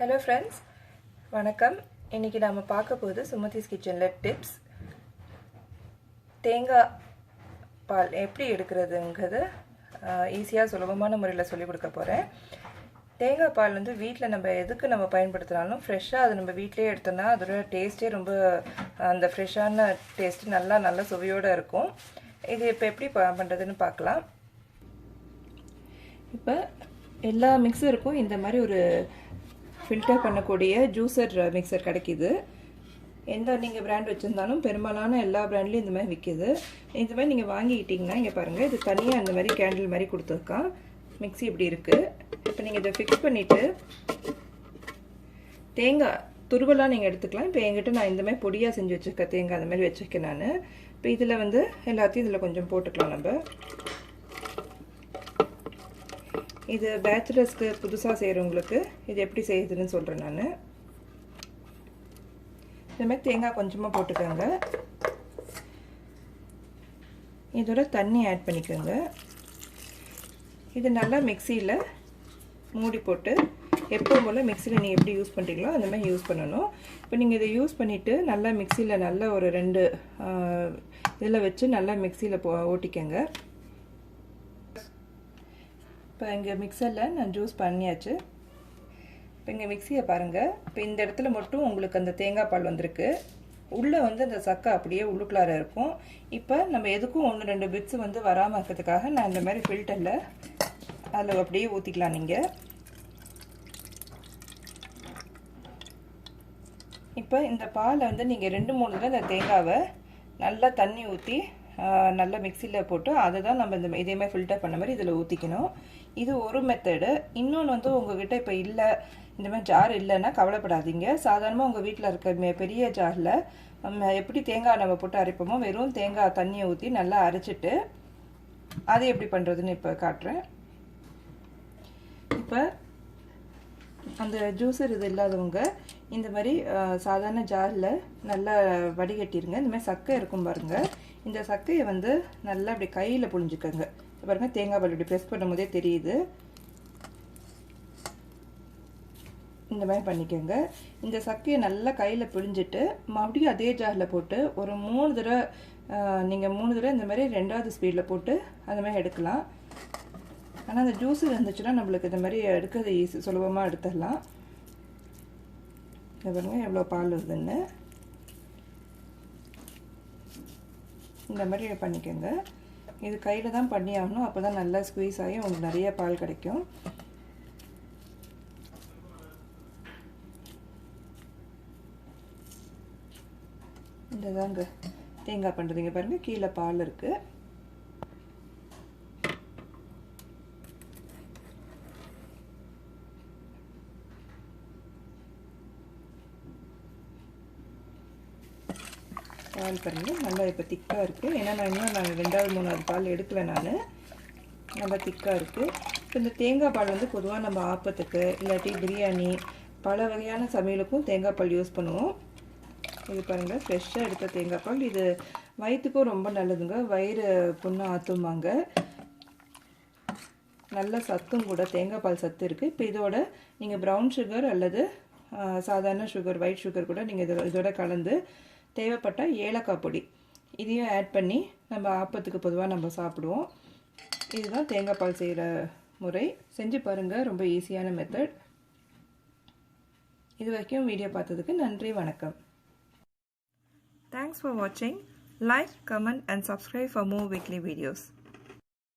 Hello friends வணக்கம். இன்றைக்கி நாம் பார்க்க போகுது சுமதிஸ் கிச்சனில் டிப்ஸ் தேங்காய் பால் எப்படி எடுக்கிறதுங்கிறது ஈஸியாக சுலபமான முறையில் சொல்லிக் கொடுக்க போகிறேன் தேங்காய் பால் வந்து வீட்டில் நம்ம எதுக்கு நம்ம பயன்படுத்தினாலும் ஃப்ரெஷ்ஷாக அது நம்ம வீட்டிலே எடுத்தோம்னா அதோட டேஸ்ட்டே ரொம்ப அந்த ஃப்ரெஷ்ஷான டேஸ்ட்டு நல்லா நல்ல சுவையோடு இருக்கும். இது இப்போ எப்படி பண்ணுறதுன்னு பார்க்கலாம். இப்போ எல்லா மிக்சருக்கும் இந்த மாதிரி ஒரு ஃபில்டர் பண்ணக்கூடிய ஜூஸர் மிக்சர் கிடைக்கிது. எந்த நீங்கள் பிராண்ட் வச்சுருந்தாலும் பெரும்பாலான எல்லா பிராண்ட்லேயும் இந்த மாதிரி விற்கிது இந்த மாதிரி நீங்கள் வாங்கிக்கிட்டிங்கன்னா இங்கே பாருங்கள் இது தனியாக அந்த மாதிரி கேண்டில் மாதிரி கொடுத்துருக்கான் மிக்சி இப்படி இருக்குது இப்போ நீங்கள் இதை ஃபிக்ஸ் பண்ணிவிட்டு தேங்காய் துருவலாக நீங்கள் எடுத்துக்கலாம். இப்போ என்கிட்ட நான் இந்த மாதிரி பொடியாக செஞ்சு வச்சுருக்கேன் தேங்காய் அந்த மாதிரி வச்சுருக்கேன் நான். இப்போ இதில் வந்து எல்லாத்தையும் இதில் கொஞ்சம் போட்டுக்கலாம் நம்ம. இது பேச்சுலர்ஸ்க்கு புதுசாக செய்கிறவங்களுக்கு இது எப்படி செய்யுதுன்னு சொல்கிறேன் நான். இதுமாதிரி மாதிரி தேங்காய் கொஞ்சமாக போட்டுக்கோங்க. இதோட தண்ணி ஆட் பண்ணிக்கோங்க. இது நல்லா மிக்சியில் மூடி போட்டு எப்போ போல் மிக்சியில் நீங்கள் எப்படி யூஸ் பண்ணுறீங்களோ அந்த மாதிரி யூஸ் பண்ணணும். இப்போ நீங்கள் இதை யூஸ் பண்ணிவிட்டு நல்லா மிக்சியில் நல்ல ஒரு ரெண்டு இதில் வச்சு நல்லா மிக்சியில் போ ஓட்டிக்கங்க. இப்போ இங்கே மிக்சரில் நான் ஜூஸ் பண்ணியாச்சு. இப்போ இங்கே மிக்சியை பாருங்கள் இப்போ இந்த இடத்துல மட்டும் உங்களுக்கு அந்த தேங்காய் பால் வந்திருக்கு. உள்ளே வந்து அந்த சக்கை அப்படியே உள்ளுக்குள்ளார இருக்கும். இப்போ நம்ம எதுக்கும் ஒன்று ரெண்டு பிட்ஸ் வந்து வராமல் இருக்கிறதுக்காக நான் இந்த மாதிரி ஃபில்டரில் அதில் அப்படியே ஊற்றிக்கலாம் நீங்கள் இப்போ இந்த பாலை வந்து நீங்கள் ரெண்டு மூணு தான் இந்த தேங்காவை நல்லா தண்ணி ஊற்றி நல்லா மிக்சியில் போட்டு அதை தான் நம்ம இந்த இதேமாதிரி ஃபில்டர் பண்ண மாதிரி இதில் ஊற்றிக்கணும் இது ஒரு மெத்தடு இன்னொன்று வந்து உங்ககிட்ட இப்போ இல்லை இந்த மாதிரி ஜார் இல்லைன்னா கவலைப்படாதீங்க. சாதாரணமாக உங்கள் வீட்டில் இருக்க பெரிய ஜாரில் எப்படி தேங்காய் நம்ம போட்டு அரைப்போமோ வெறும் தேங்காய் தண்ணியை ஊற்றி நல்லா அரைச்சிட்டு அது எப்படி பண்ணுறதுன்னு இப்போ காட்டுறேன். இப்போ அந்த ஜூஸர் இது இல்லாதவங்க இந்த மாதிரி சாதாரண ஜாரில் நல்லா வடிகட்டிடுங்க இந்த மாதிரி சக்கை இருக்கும் பாருங்கள் இந்த சக்கையை வந்து நல்லா அப்படி கையில் புழிஞ்சுக்கோங்க. பாருங்கள் தேங்காய் பால் இப்படி ப்ரெஸ் பண்ணும் போதே தெரியுது. இந்த மாதிரி பண்ணிக்கோங்க. இந்த சக்கையை நல்லா கையில் பிழிஞ்சிட்டு மறுபடியும் அதே ஜாரில் போட்டு ஒரு மூணு தடவை நீங்கள் மூணு தடவை இந்த மாதிரி ரெண்டாவது ஸ்பீடில் போட்டு அந்த மாதிரி எடுக்கலாம். ஆனால் அந்த ஜூஸ் இருந்துச்சுன்னா நம்மளுக்கு இந்த மாதிரி எடுக்கிறது ஈஸி சுலபமாக எடுத்துடலாம். இதை பாருங்கள் எவ்வளோ பால் வருதுன்னு. இந்த மாதிரி பண்ணிக்கோங்க. இது கையில் தான் பண்ணி ஆகணும் அப்போ தான் நல்லா ஸ்குவீஸ் ஆகி உங்களுக்கு நிறைய பால் கிடைக்கும். இந்த தாங்க தேங்காய் பண்ணுறதுங்க பாருங்கள் கீழே பால் இருக்குது பால் பாருங்கள் நல்லா இப்போ திக்காக இருக்குது ஏன்னா நான் இன்னும் நான் ரெண்டாவது மூணாவது பால் எடுக்கல நான். நல்லா திக்காக இருக்குது இப்போ இந்த தேங்காய் பால் வந்து பொதுவாக நம்ம ஆப்பத்துக்கு இல்லாட்டி பிரியாணி பல வகையான சமையலுக்கும் தேங்காய் பால் யூஸ் பண்ணுவோம். இது பாருங்கள் ஃப்ரெஷ்ஷாக எடுத்த தேங்காய் பால். இது வயிற்றுக்கும் ரொம்ப நல்லதுங்க. வயிறு புண்ணு ஆற்றுமாங்க நல்ல சத்தும் கூட தேங்காய் பால் சத்து இருக்குது இப்போ இதோட நீங்கள் ப்ரௌன் சுகர் அல்லது சாதாரண சுகர் ஒயிட் சுகர் கூட நீங்கள் இதோட கலந்து தேவைப்பட்டால் ஏலக்காய் பொடி. இதையும் ஆட் பண்ணி நம்ம ஆப்பத்துக்கு பொதுவாக நம்ம சாப்பிடுவோம். இதுதான் தேங்காய் பால் செய்கிற முறை. செஞ்சு பாருங்கள் ரொம்ப ஈஸியான மெத்தட் இது வரைக்கும் வீடியோ பார்த்ததுக்கு நன்றி வணக்கம். தேங்க்ஸ் ஃபார் வாட்சிங் like comment and subscribe for more weekly videos